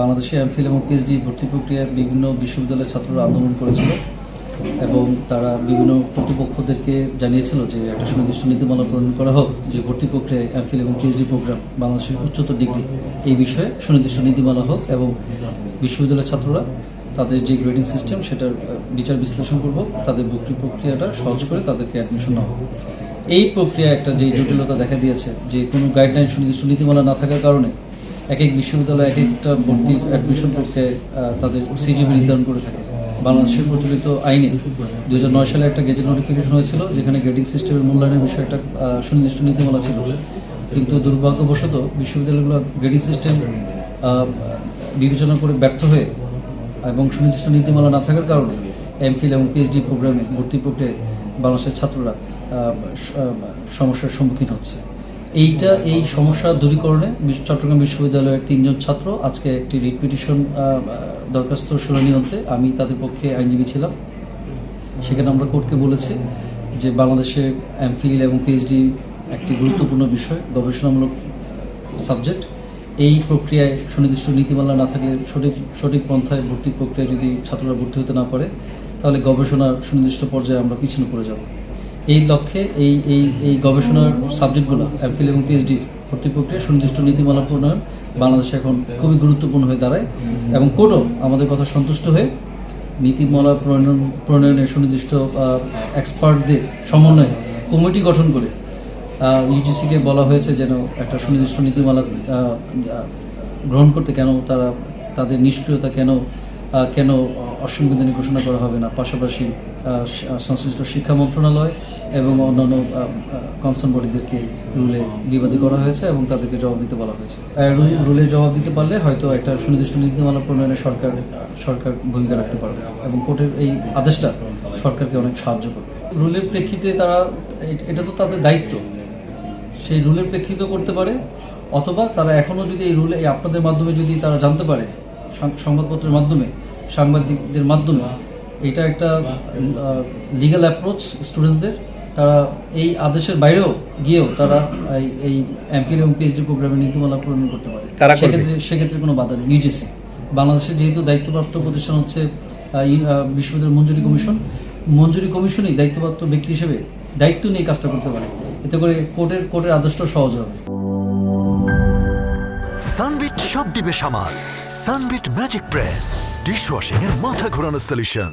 বাংলাদেশে এমফিল এবং পিএইচডি ভর্তি প্রক্রিয়ায় বিভিন্ন বিশ্ববিদ্যালয়ের ছাত্ররা আন্দোলন করেছিল এবং তারা বিভিন্ন কর্তৃপক্ষদেরকে জানিয়েছিল যে একটা সুনির্দিষ্ট নীতিমালা প্রণয়ন করা হোক, যে ভর্তি প্রক্রিয়ায় এমফিল এবং পিএইচডি প্রোগ্রাম বাংলাদেশের উচ্চতর ডিগ্রি এই বিষয়ে সুনির্দিষ্ট নীতিমালা হোক এবং বিশ্ববিদ্যালয়ের ছাত্ররা তাদের যে গ্রেডিং সিস্টেম সেটার বিচার বিশ্লেষণ করব, তাদের ভর্তি প্রক্রিয়াটা সহজ করে তাদেরকে অ্যাডমিশন নেওয়া এই প্রক্রিয়া একটা যে জটিলতা দেখা দিয়েছে, যে কোনো গাইডলাইন সুনির্দিষ্ট নীতিমালা না থাকার কারণে এক এক বিশ্ববিদ্যালয় এক একটা ভর্তির অ্যাডমিশন আহ, তাদের সিজিবি নির্ধারণ করে থাকে। বাংলাদেশের প্রচলিত আইনে দু নয় সালে একটা গেজেট নোটিফিকেশন হয়েছিল যেখানে গ্রেডিং সিস্টেমের মূল্যায়নের বিষয়ে একটা সুনির্দিষ্ট নীতিমালা ছিল। কিন্তু দুর্ভাগ্যবশত বিশ্ববিদ্যালয়গুলো গ্রেডিং সিস্টেম বিবেচনা করে ব্যর্থ হয়ে এবং সুনির্দিষ্ট নীতিমালা না থাকার কারণে এমফিল এবং পিএইচডি প্রোগ্রামে ভর্তি প্রক্রিয়ায় বাংলাদেশের ছাত্ররা সমস্যার সম্মুখীন হচ্ছে। এইটা, এই সমস্যা দূরীকরণে চট্টগ্রাম বিশ্ববিদ্যালয়ের তিনজন ছাত্র আজকে একটি রিট পিটিশন দরখাস্ত শুনানি অন্তে আমি তাদের পক্ষে আইনজীবী ছিলাম। সেখানে আমরা কোর্টকে বলেছি যে বাংলাদেশে এমফিল এবং পিএইচডি একটি গুরুত্বপূর্ণ বিষয়, গবেষণামূলক সাবজেক্ট। এই প্রক্রিয়ায় সুনির্দিষ্ট নীতিমালা না থাকলে সঠিক সঠিক পন্থায় ভর্তি প্রক্রিয়ায় যদি ছাত্ররা ভর্তি হতে না পারে, তাহলে গবেষণার সুনির্দিষ্ট পর্যায়ে আমরা পিছনে পড়ে যাব। এই লক্ষ্যে এই এই এই গবেষণার সাবজেক্টগুলো এমফিল এবং পিএইচডি ভর্তি প্রক্রিয়া, সুনির্দিষ্ট নীতিমালা প্রণয়ন বাংলাদেশে এখন খুবই গুরুত্বপূর্ণ হয়ে দাঁড়ায় এবং কোর্টও আমাদের কথা সন্তুষ্ট হয়ে নীতিমালা প্রণয়ন, প্রণয়নে সুনির্দিষ্ট এক্সপার্টদের সমন্বয়ে কমিটি গঠন করে ইউজিসিকে বলা হয়েছে যেন একটা সুনির্দিষ্ট নীতিমালা গ্রহণ করতে কেন তারা, তাদের নিষ্ক্রিয়তা কেন কেন অসংবিধানিক ঘোষণা করা হবে না? পাশাপাশি সংশ্লিষ্ট শিক্ষা মন্ত্রণালয় এবং অন্যান্য কনসার্ন বডিদেরকে রুলে বিবাদী করা হয়েছে এবং তাদেরকে জবাব দিতে বলা হয়েছে। রুলে জবাব দিতে পারলে হয়তো একটা সুনির্দিষ্ট নীতিমালা প্রণয়নে সরকার সরকার ভূমিকা রাখতে পারবে এবং কোর্টের এই আদেশটা সরকারকে অনেক সাহায্য করবে। রুলের প্রেক্ষিতে তারা এটা তো তাদের দায়িত্ব। সেই রুলের প্রেক্ষিত করতে পারে অথবা তারা এখনও যদি এই রুলে আপনাদের মাধ্যমে যদি তারা জানতে পারে সংবাদপত্রের মাধ্যমে, সাংবাদিকদের মাধ্যমে এটা একটা লিগাল অ্যাপ্রোচ স্টুডেন্টসদের তারা এই আদেশের বাইরেও গিয়েও তারা এই এমফিল এবং পিএইচডি প্রোগ্রামে নীতিমালা প্রণয়ন করতে পারে। সেক্ষেত্রে সেক্ষেত্রে কোনো বাধা নেই। ইউজিসি বাংলাদেশের যেহেতু দায়িত্বপ্রাপ্ত প্রতিষ্ঠান হচ্ছে বিশ্ববিদ্যালয় মঞ্জুরি কমিশন মঞ্জুরি কমিশনই দায়িত্বপ্রাপ্ত ব্যক্তি হিসেবে দায়িত্ব নিয়ে কাজটা করতে পারে। এতে করে কোর্টের কোর্টের আদেশটাও সহজ হবে। সানবিট সব দিবে সামাল। Sunbit magic press. ডিশওয়াশিং এর মাথা ঘোরানো সলিউশন